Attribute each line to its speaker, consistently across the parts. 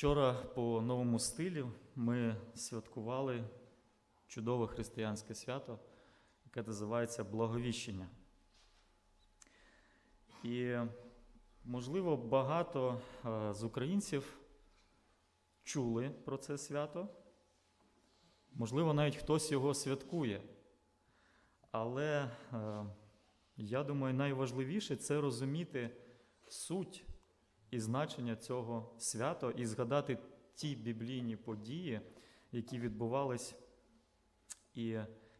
Speaker 1: Вчора по новому стилю ми святкували чудове християнське свято, яке називається Благовіщення. І, можливо, багато е, з українців чули про це свято. Можливо, навіть хтось його святкує. Але е, я думаю, найважливіше це розуміти суть і значення цього свята і згадати ті біблійні події, які відбувались і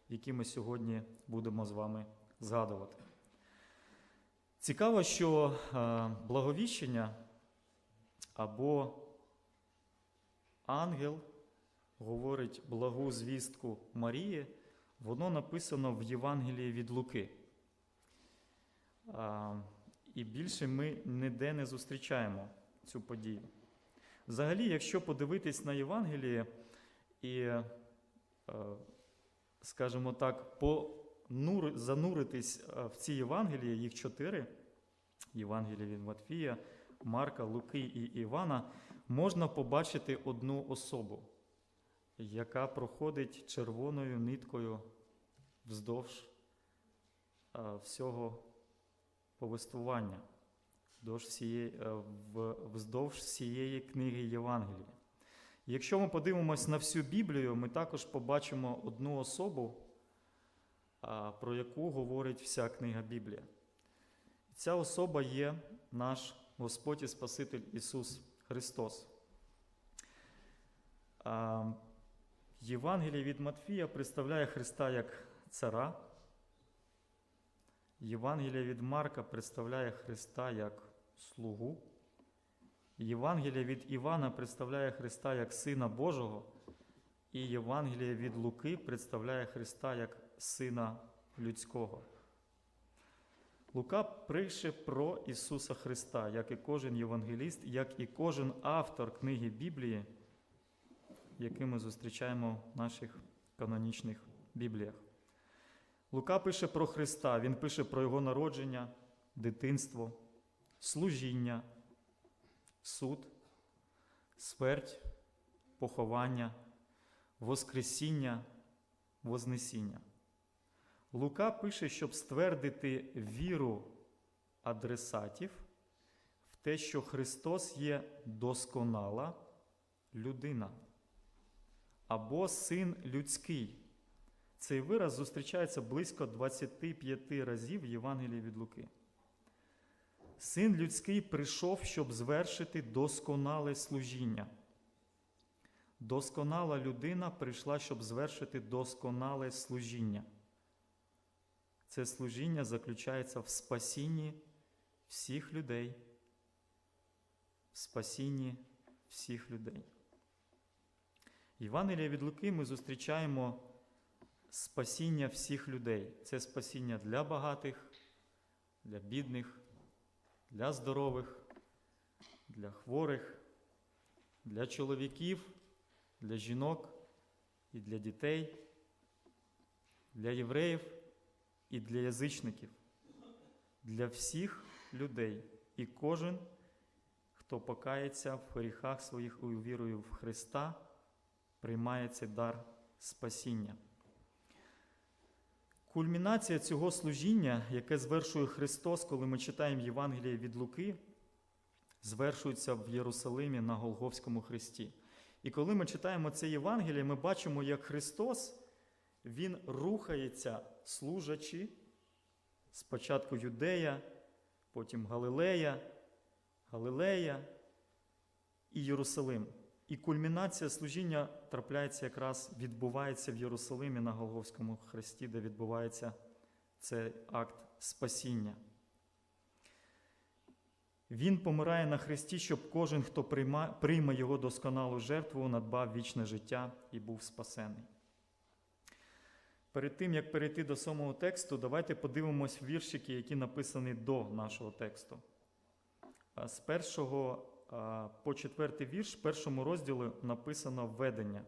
Speaker 1: які ми сьогодні будемо з вами згадувати. Цікаво, що е, благовіщення або ангел говорить благу звістку Марії, воно написано в Євангелії від Луки. І більше ми ніде не зустрічаємо цю подію. Взагалі, якщо подивитись на Євангеліє і, е, скажімо так, зануритись е, в ці Євангелії, їх чотири: Євангелія від Матфія, Марка, Луки і Івана, можна побачити одну особу, яка проходить червоною ниткою вздовж е, всього повествування, е, вздовж всієї книги Євангелії. Якщо ми подивимось на всю Біблію, ми також побачимо одну особу, про яку говорить вся книга Біблія. Ця особа є наш Господь і Спаситель Ісус Христос. Євангеліє від Матфія представляє Христа як цара. Євангелія від Марка представляє Христа як слугу. Євангелія від Івана представляє Христа як Сина Божого. І Євангелія від Луки представляє Христа як Сина людського. Лука пише про Ісуса Христа, як і кожен євангеліст, як і кожен автор книги Біблії, який ми зустрічаємо в наших канонічних Бібліях. Лука пише про Христа, він пише про Його народження, дитинство, служіння, суд, смерть, поховання, Воскресіння, Вознесіння. Лука пише, щоб ствердити віру адресатів в те, що Христос є досконала людина або син людський. Цей вираз зустрічається близько 25 разів в Євангелії від Луки. Син людський прийшов, щоб звершити досконале служіння. Досконала людина прийшла, щоб звершити досконале служіння. Це служіння заключається в спасінні всіх людей, в спасінні всіх людей. Євангелія від Луки ми зустрічаємо спасіння всіх людей. Це спасіння для багатих, для бідних, для здорових, для хворих, для чоловіків, для жінок і для дітей, для євреїв і для язичників, для всіх людей. І кожен, хто покається в гріхах своїх і вірою в Христа, приймає цей дар спасіння. Кульмінація цього служіння, яке звершує Христос, коли ми читаємо Євангеліє від Луки, звершується в Єрусалимі на Голговському хресті. І коли ми читаємо це Євангеліє, ми бачимо, як Христос Він рухається, служачи спочатку Юдея, потім Галилея, Галилея і Єрусалим. І кульмінація служіння трапляється якраз відбувається в Єрусалимі на Голговському хресті, де відбувається цей акт спасіння. Він помирає на хресті, щоб кожен, хто прийме його досконалу жертву, надбав вічне життя і був спасений. Перед тим, як перейти до самого тексту, давайте подивимось віршики, які написані до нашого тексту. З першого по четвертий вірш, в першому розділі написано введення.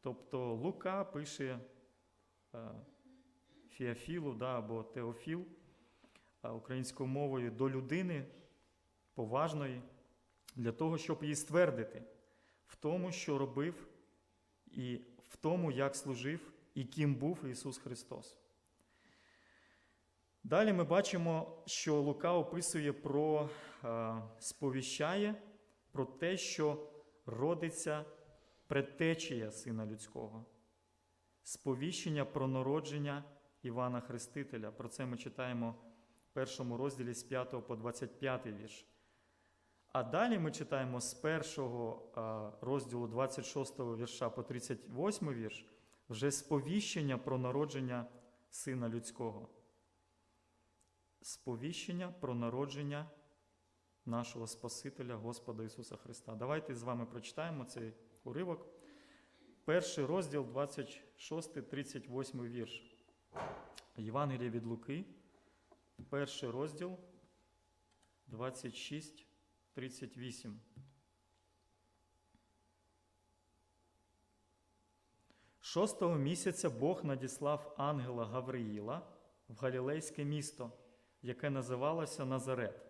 Speaker 1: Тобто Лука пише Фіафілу да, або Теофіл українською мовою до людини поважної, для того, щоб її ствердити. в тому, що робив, і в тому, як служив і ким був Ісус Христос. Далі ми бачимо, що Лука описує про е, сповіщає про те, що родиться предтечія Сина Людського, сповіщення про народження Івана Хрестителя. Про це ми читаємо в першому розділі з 5 по 25 вірш. А далі ми читаємо з першого розділу 26 вірша по 38 вірш вже сповіщення про народження Сина Людського. Сповіщення про народження нашого Спасителя Господа Ісуса Христа. Давайте з вами прочитаємо цей уривок. Перший розділ, 26, 38 вірш. Євангелія від Луки, перший розділ, 26, 38. Шостого місяця Бог надіслав ангела Гавриїла в Галілейське місто, яке називалося Назарет,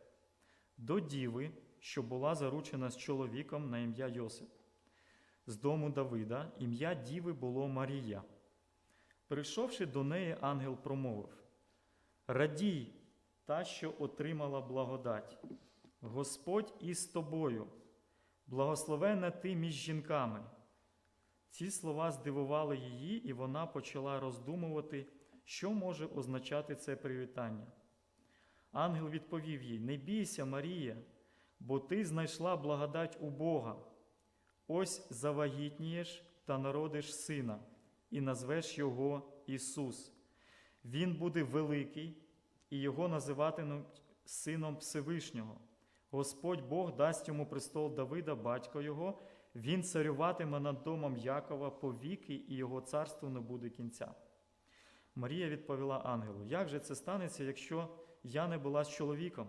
Speaker 1: до діви, що була заручена з чоловіком на ім'я Йосип. З дому Давида ім'я діви було Марія. Прийшовши до неї, ангел промовив: Радій, та, що отримала благодать, Господь із тобою, благословенна ти між жінками. Ці слова здивували її, і вона почала роздумувати, що може означати це привітання. Ангел відповів їй: Не бійся, Марія, бо ти знайшла благодать у Бога. Ось завагітнієш та народиш сина, і назвеш його Ісус. Він буде великий, і його називатимуть Сином Всевишнього. Господь Бог дасть йому престол Давида, батько його, він царюватиме над домом Якова повіки, і його царству не буде кінця. Марія відповіла ангелу: Як же це станеться, якщо я не була з чоловіком?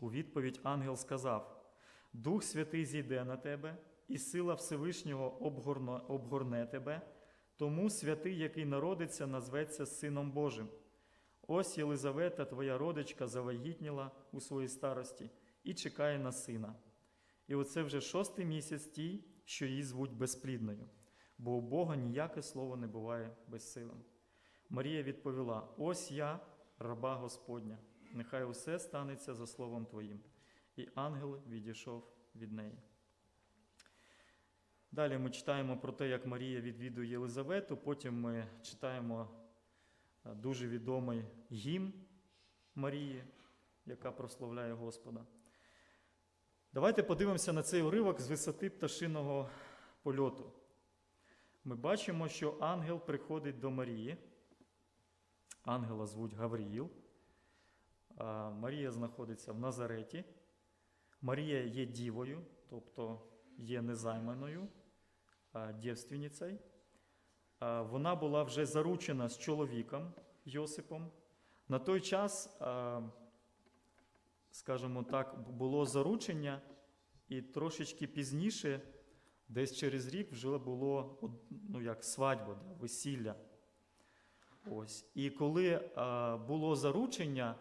Speaker 1: У відповідь ангел сказав: Дух Святий зійде на тебе, і сила Всевишнього обгорне, обгорне тебе, тому святий, який народиться, назветься Сином Божим. Ось Єлизавета, твоя родичка, завагітніла у своїй старості і чекає на сина. І оце вже шостий місяць тій, що її звуть безплідною, бо у Бога ніяке слово не буває безсилим. Марія відповіла: Ось я, раба Господня, нехай усе станеться за словом Твоїм. І ангел відійшов від неї. Далі ми читаємо про те, як Марія відвідує Єлизавету. Потім ми читаємо е, дуже відомий гімн Марії, яка прославляє Господа. Давайте подивимося на цей уривок з висоти пташиного польоту. Ми бачимо, що ангел приходить до Марії. Ангела звуть Гавріїл. Марія знаходиться в Назареті. Марія є дівою, тобто є незайманою, дівственницею. Вона була вже заручена з чоловіком Йосипом. На той час, скажімо так, було заручення, і трошечки пізніше, десь через рік, вже було ну, як свадьба, весілля. Ось. І коли а, було заручення,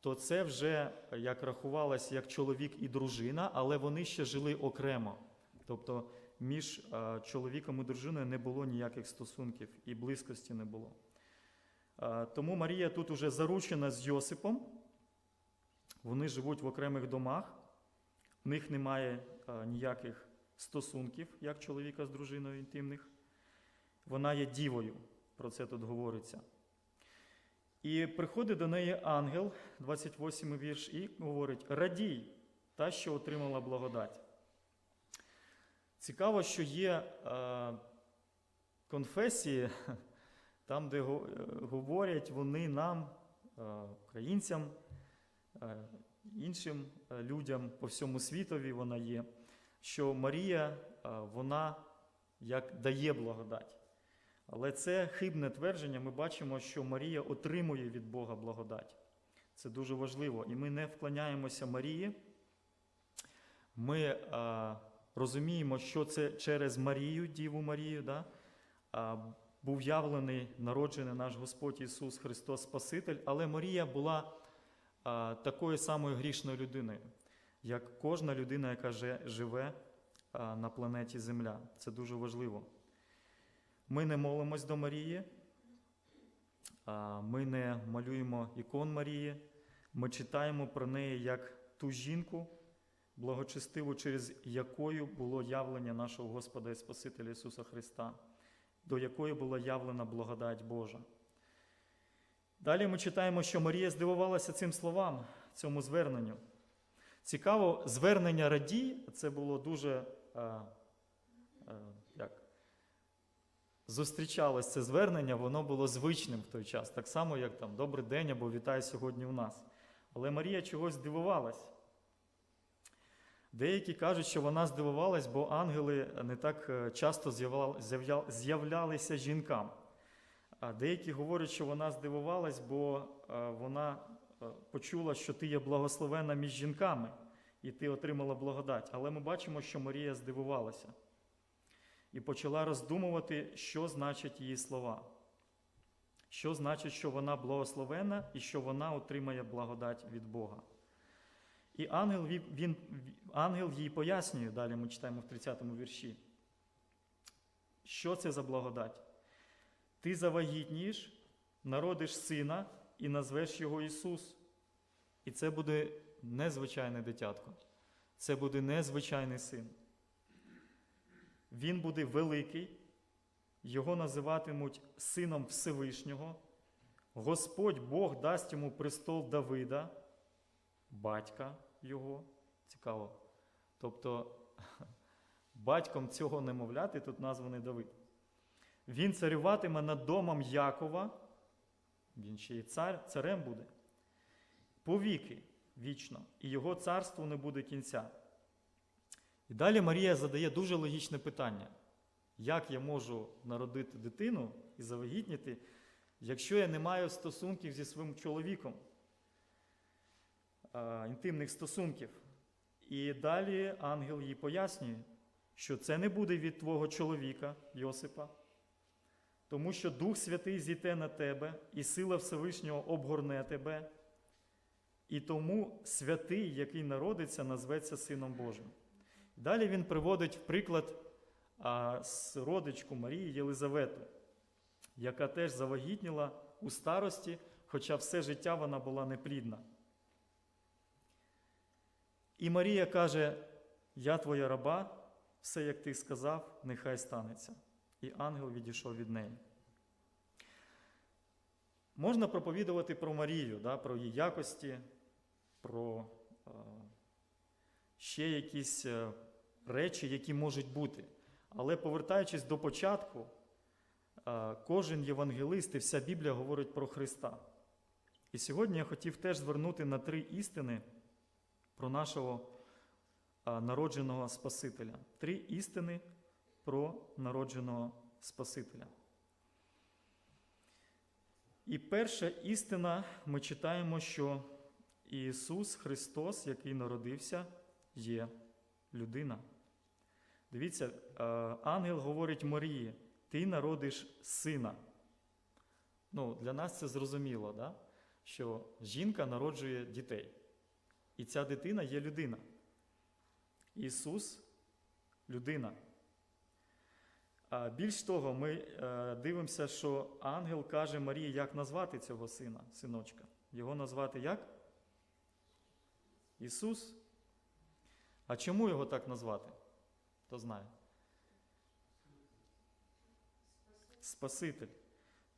Speaker 1: то це вже як рахувалося як чоловік і дружина, але вони ще жили окремо. Тобто між а, чоловіком і дружиною не було ніяких стосунків і близькості не було. А, тому Марія тут уже заручена з Йосипом. Вони живуть в окремих домах, в них немає ніяких стосунків, як чоловіка з дружиною інтимних. Вона є дівою, про це тут говориться. І приходить до неї ангел, 28 вірш, і говорить: Радій, та, що отримала благодать. Цікаво, що є е, конфесії, там, де е, говорять вони нам, е, українцям, іншим людям по всьому світові вона є, що Марія, вона як дає благодать. Але це хибне твердження. Ми бачимо, що Марія отримує від Бога благодать. Це дуже важливо. І ми не вклоняємося Марії. Ми а, розуміємо, що це через Марію, Діву Марію, да? а, був явлений, народжений наш Господь Ісус Христос Спаситель. Але Марія була а, такою самою грішною людиною, як кожна людина, яка живе а, на планеті Земля. Це дуже важливо. Ми не молимось до Марії, ми не малюємо ікон Марії, ми читаємо про неї як ту жінку, благочестиву, через якою було явлення нашого Господа і Спасителя Ісуса Христа, до якої була явлена благодать Божа. Далі ми читаємо, що Марія здивувалася цим словам, цьому зверненню. Цікаво, звернення радій це було дуже а, як, зустрічалось це звернення, воно було звичним в той час, так само, як там Добрий день або вітай сьогодні у нас. Але Марія чогось здивувалась. Деякі кажуть, що вона здивувалась, бо ангели не так е, часто з'являлися жінкам. А деякі говорять, що вона здивувалась, бо е, вона е, почула, що ти є благословена між жінками, і ти отримала благодать. Але ми бачимо, що Марія здивувалася і почала роздумувати, що значать її слова. Що значить, що вона благословена і що вона отримає благодать від Бога. І ангел, він, ангел їй пояснює, далі ми читаємо в 30 му вірші, що це за благодать. Ти завагітнієш, народиш сина і назвеш його Ісус. І це буде незвичайне дитятко. Це буде незвичайний син. Він буде великий, його називатимуть Сином Всевишнього. Господь Бог дасть йому престол Давида, батька його. Цікаво. Тобто батьком цього немовляти тут названий Давид. Він царюватиме над домом Якова, він ще й цар, царем буде, повіки вічно, і його царству не буде кінця. І далі Марія задає дуже логічне питання: як я можу народити дитину і завагітніти, якщо я не маю стосунків зі своїм чоловіком, а, інтимних стосунків? І далі ангел їй пояснює, що це не буде від твого чоловіка, Йосипа, тому що Дух Святий зійде на тебе, і сила Всевишнього обгорне тебе, і тому святий, який народиться, назветься Сином Божим. Далі він приводить в приклад родичку Марії Єлизавету, яка теж завагітніла у старості, хоча все життя вона була неплідна. І Марія каже: Я твоя раба, все, як ти сказав, нехай станеться. І ангел відійшов від неї. Можна проповідувати про Марію, да, про її якості, про е, ще якісь е, речі, які можуть бути. Але повертаючись до початку, е, кожен євангелист і вся Біблія говорить про Христа. І сьогодні я хотів теж звернути на три істини про нашого народженого Спасителя. Три істини про народженого Спасителя. І перша істина, ми читаємо, що Ісус Христос, який народився, є людина. Дивіться, ангел говорить Марії, ти народиш сина. Ну, для нас це зрозуміло, да? що жінка народжує дітей. І ця дитина є людина. Ісус людина. Більш того, ми е, дивимося, що ангел каже Марії, як назвати цього сина, синочка. Його назвати як? Ісус. А чому його так назвати? Хто знає? Спаситель.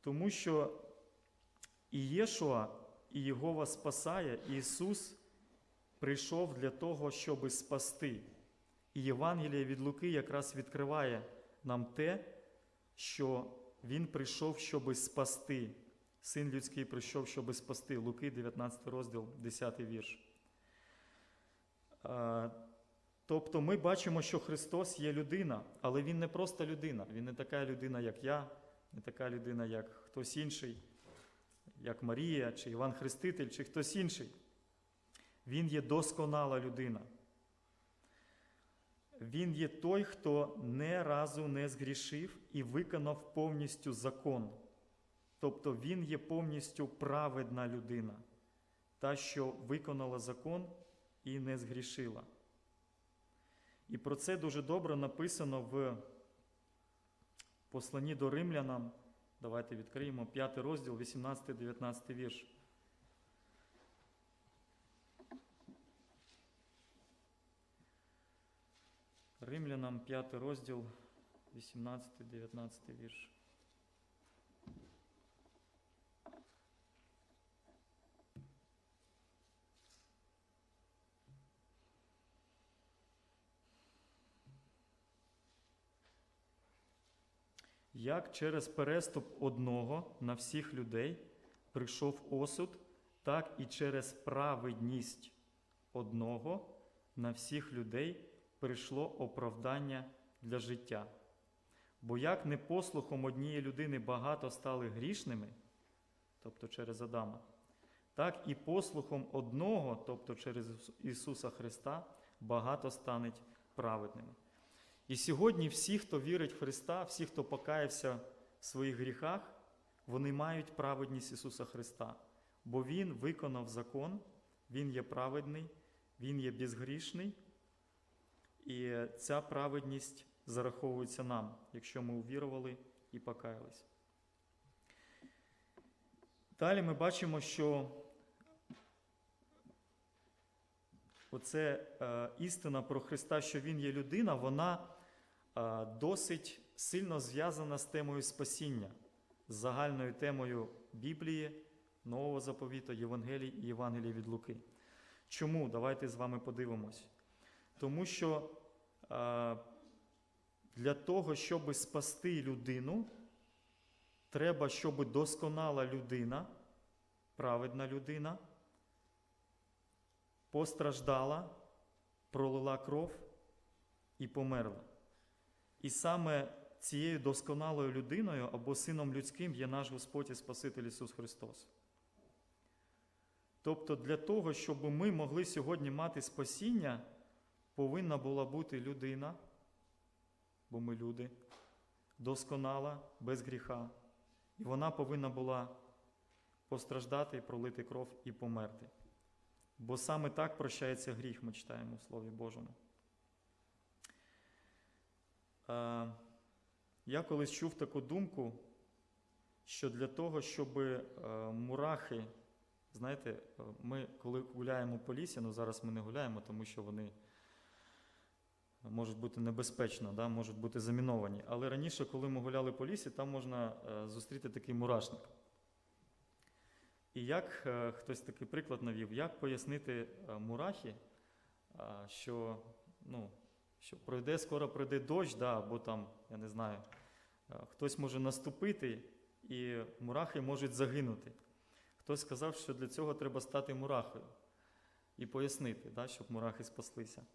Speaker 1: Тому що і Єшуа, і Єгова спасає, Ісус прийшов для того, щоб спасти. І Євангеліє від Луки якраз відкриває нам те, що Він прийшов, щоб спасти. Син людський прийшов, щоб спасти. Луки, 19 розділ, 10 вірш. Тобто ми бачимо, що Христос є людина, але Він не просто людина. Він не така людина, як я, не така людина, як хтось інший, як Марія, чи Іван Хреститель, чи хтось інший. Він є досконала людина. Він є той, хто не разу не згрішив і виконав повністю закон. Тобто він є повністю праведна людина, та, що виконала закон і не згрішила. І про це дуже добре написано в посланні до римлянам. Давайте відкриємо 5 розділ, 18-19 вірш. Римлянам 5 розділ, 18-19 вірш. Як через переступ одного на всіх людей прийшов осуд, так і через праведність одного на всіх людей прийшло оправдання для життя. Бо як не послухом однієї людини багато стали грішними, тобто через Адама, так і послухом одного, тобто через Ісуса Христа, багато стануть праведними. І сьогодні всі, хто вірить в Христа, всі, хто покаявся в своїх гріхах, вони мають праведність Ісуса Христа, бо Він виконав закон, Він є праведний, Він є безгрішний, і ця праведність зараховується нам, якщо ми увірували і покаялись. Далі ми бачимо, що оце е, істина про Христа, що Він є людина, вона досить сильно зв'язана з темою спасіння, з загальною темою Біблії, Нового заповіту, Євангелій і Євангелії від Луки. Чому? Давайте з вами подивимось. Тому що е, для того, щоб спасти людину, треба, щоб досконала людина, праведна людина, постраждала, пролила кров і померла. І саме цією досконалою людиною або Сином людським є наш Господь і Спаситель Ісус Христос. Тобто, для того, щоб ми могли сьогодні мати спасіння, повинна була бути людина, бо ми люди, досконала, без гріха. І вона повинна була постраждати, пролити кров і померти. Бо саме так прощається гріх, ми читаємо в Слові Божому. Е, Я колись чув таку думку, що для того, щоб е, мурахи, знаєте, е, ми коли гуляємо по лісі, ну зараз ми не гуляємо, тому що вони можуть бути небезпечно, да, можуть бути заміновані. Але раніше, коли ми гуляли по лісі, там можна зустріти такий мурашник. І як хтось такий приклад навів, як пояснити мурахі, е, що, ну, що пройде, скоро пройде дощ, да, або там, я не знаю, е, хтось може наступити, і мурахи можуть загинути. Хтось сказав, що для цього треба стати мурахою і пояснити, да, щоб мурахи спаслися.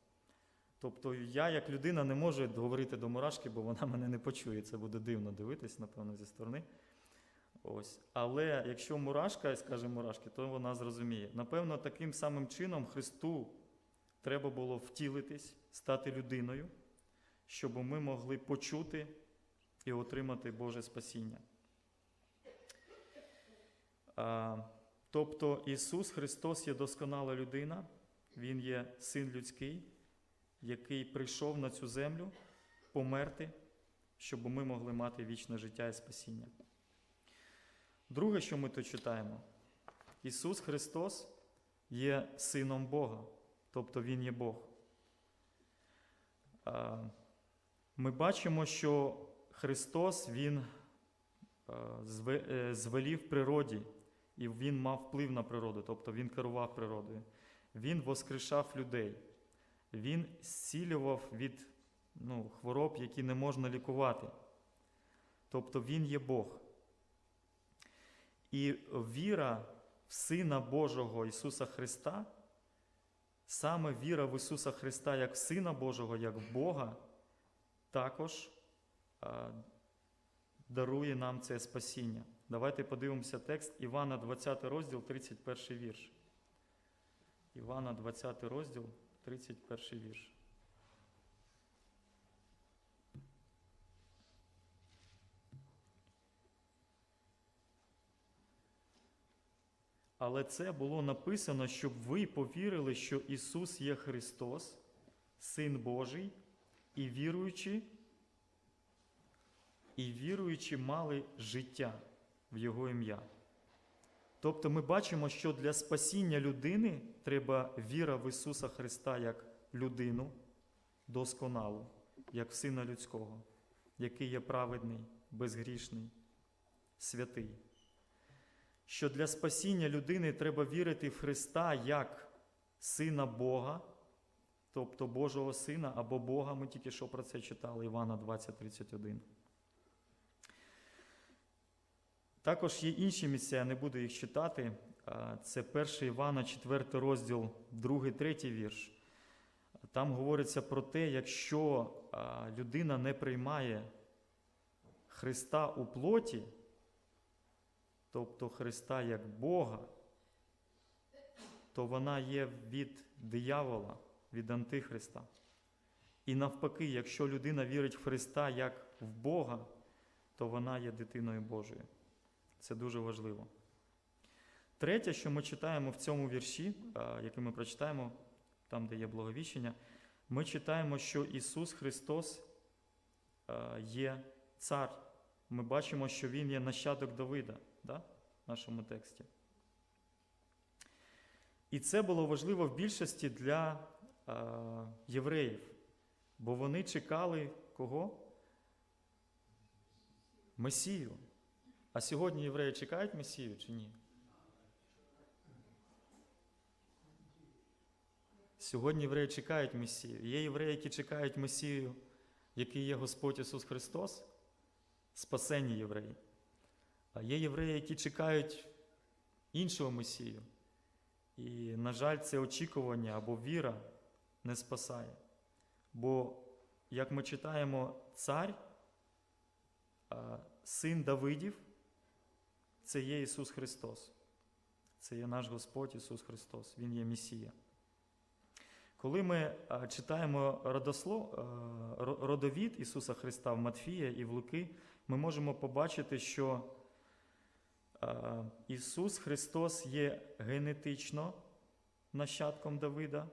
Speaker 1: Тобто я, як людина, не можу говорити до мурашки, бо вона мене не почує. Це буде дивно дивитись, напевно, зі сторони. Ось. Але якщо мурашка скаже мурашки, то вона зрозуміє. Напевно, таким самим чином Христу треба було втілитись, стати людиною, щоб ми могли почути і отримати Боже спасіння. Тобто Ісус Христос є досконала людина, Він є син людський, який прийшов на цю землю померти, щоб ми могли мати вічне життя і спасіння. Друге, що ми тут читаємо, Ісус Христос є Сином Бога, тобто Він є Бог. А, Ми бачимо, що Христос Він зве- е, звелів природі, і Він мав вплив на природу, тобто Він керував природою. Він воскрешав людей, Він зцілював від ну, хвороб, які не можна лікувати. Тобто Він є Бог. І віра в Сина Божого Ісуса Христа, саме віра в Ісуса Христа як Сина Божого, як Бога, також дарує нам це спасіння. Давайте подивимося текст Івана 20 розділ, 31 вірш. Івана 20 розділ, 31 вірш. Але це було написано, щоб ви повірили, що Ісус є Христос, Син Божий, і віруючи, і віруючи мали життя в Його ім'я. Тобто ми бачимо, що для спасіння людини треба віра в Ісуса Христа як людину досконалу, як в Сина Людського, який є праведний, безгрішний, святий. Що для спасіння людини треба вірити в Христа як Сина Бога, тобто Божого Сина або Бога, ми тільки що про це читали, Івана 20:31. Також є інші місця, я не буду їх читати. Це 1 Івана, 4 розділ, 2, 3 вірш. Там говориться про те, якщо людина не приймає Христа у плоті, тобто Христа як Бога, то вона є від диявола, від Антихриста. І навпаки, якщо людина вірить в Христа як в Бога, то вона є дитиною Божою. Це дуже важливо. Третє, що ми читаємо в цьому вірші, а, який ми прочитаємо, там, де є благовіщення, ми читаємо, що Ісус Христос є цар. Ми бачимо, що Він є нащадок Давида да? в нашому тексті. І це було важливо в більшості для а, євреїв, бо вони чекали кого? Месію. А сьогодні євреї чекають Месію чи ні? Сьогодні євреї чекають Месію. Є євреї, які чекають Месію, який є Господь Ісус Христос, спасені євреї. А є євреї, які чекають іншого Месію. І, на жаль, це очікування або віра не спасає. Бо, як ми читаємо, цар, син Давидів, це є Ісус Христос. Це є наш Господь Ісус Христос, Він є Месія. Коли ми читаємо родослов, родовід Ісуса Христа в Матфія і в Луки, ми можемо побачити, що Ісус Христос є генетично нащадком Давида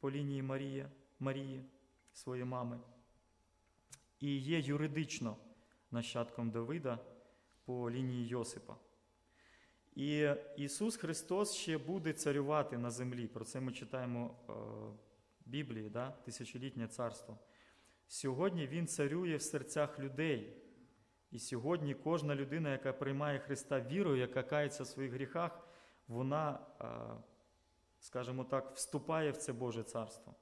Speaker 1: по лінії Марії, Марії, своєї мами, і є юридично нащадком Давида по лінії Йосипа. І Ісус Христос ще буде царювати на землі. Про це ми читаємо е, в Біблії, да? тисячолітнє царство. Сьогодні Він царює в серцях людей. І сьогодні кожна людина, яка приймає Христа вірою, яка кається в своїх гріхах, вона, е, скажімо так, вступає в це Боже царство.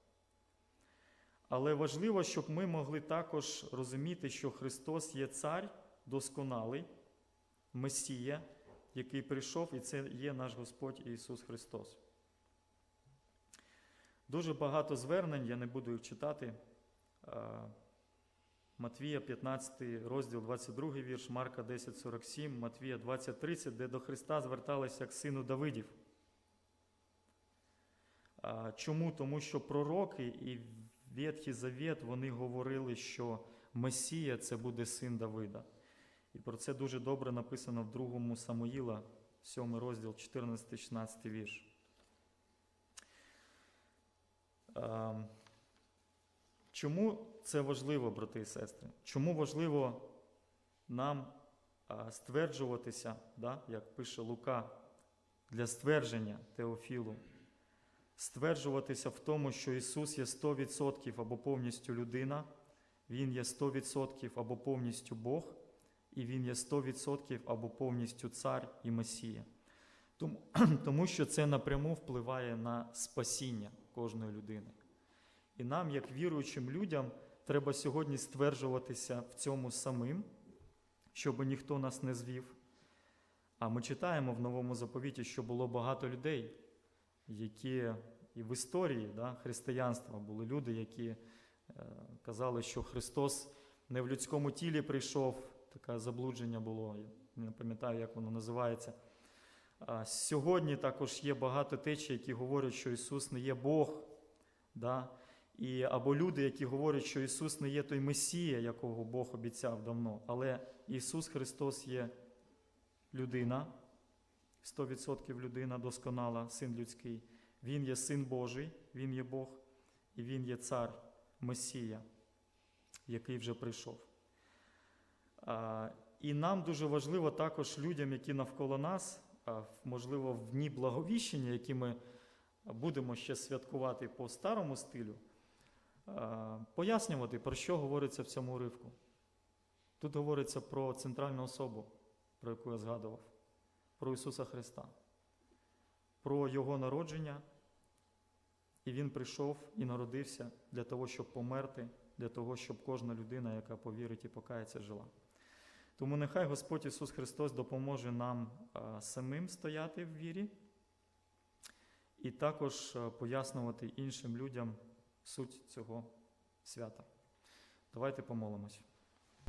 Speaker 1: Але важливо, щоб ми могли також розуміти, що Христос є цар досконалий, Месія, який прийшов, і це є наш Господь Ісус Христос. Дуже багато звернень, я не буду їх читати. Матвія 15 розділ 22 вірш, Марка 10,47, Матвія 20,30, де до Христа зверталися як сину Давидів. Чому? Тому що пророки і Ветхий Завет вони говорили, що Месія це буде син Давида. І про це дуже добре написано в 2 Самуїла, 7 розділ, 14-16 вірш. Чому це важливо, брати і сестри? Чому важливо нам стверджуватися, да, як пише Лука, для ствердження Теофілу, стверджуватися в тому, що Ісус є 100% або повністю людина, Він є 100% або повністю Бог, і Він є 100% або повністю цар і Месія. Тому, тому що це напряму впливає на спасіння кожної людини. І нам, як віруючим людям, треба сьогодні стверджуватися в цьому самим, щоб ніхто нас не звів. А ми читаємо в новому заповіті, що було багато людей, які і в історії да, християнства були люди, які е, казали, що Христос не в людському тілі прийшов, таке заблудження було, я не пам'ятаю, як воно називається. Сьогодні також є багато течій, які говорять, що Ісус не є Бог. Да? І, або люди, які говорять, що Ісус не є той Месія, якого Бог обіцяв давно. Але Ісус Христос є людина, 100% людина досконала, син людський. Він є син Божий, Він є Бог. і Він є цар Месія, який вже прийшов. І нам дуже важливо також людям, які навколо нас, можливо, в дні благовіщення, які ми будемо ще святкувати по старому стилю, пояснювати, про що говориться в цьому уривку. Тут говориться про центральну особу, про яку я згадував, про Ісуса Христа, про Його народження. І Він прийшов і народився для того, щоб померти, для того, щоб кожна людина, яка повірить і покається, жила. Тому нехай Господь Ісус Христос допоможе нам самим стояти в вірі і також а, пояснювати іншим людям суть цього свята. Давайте помолимось.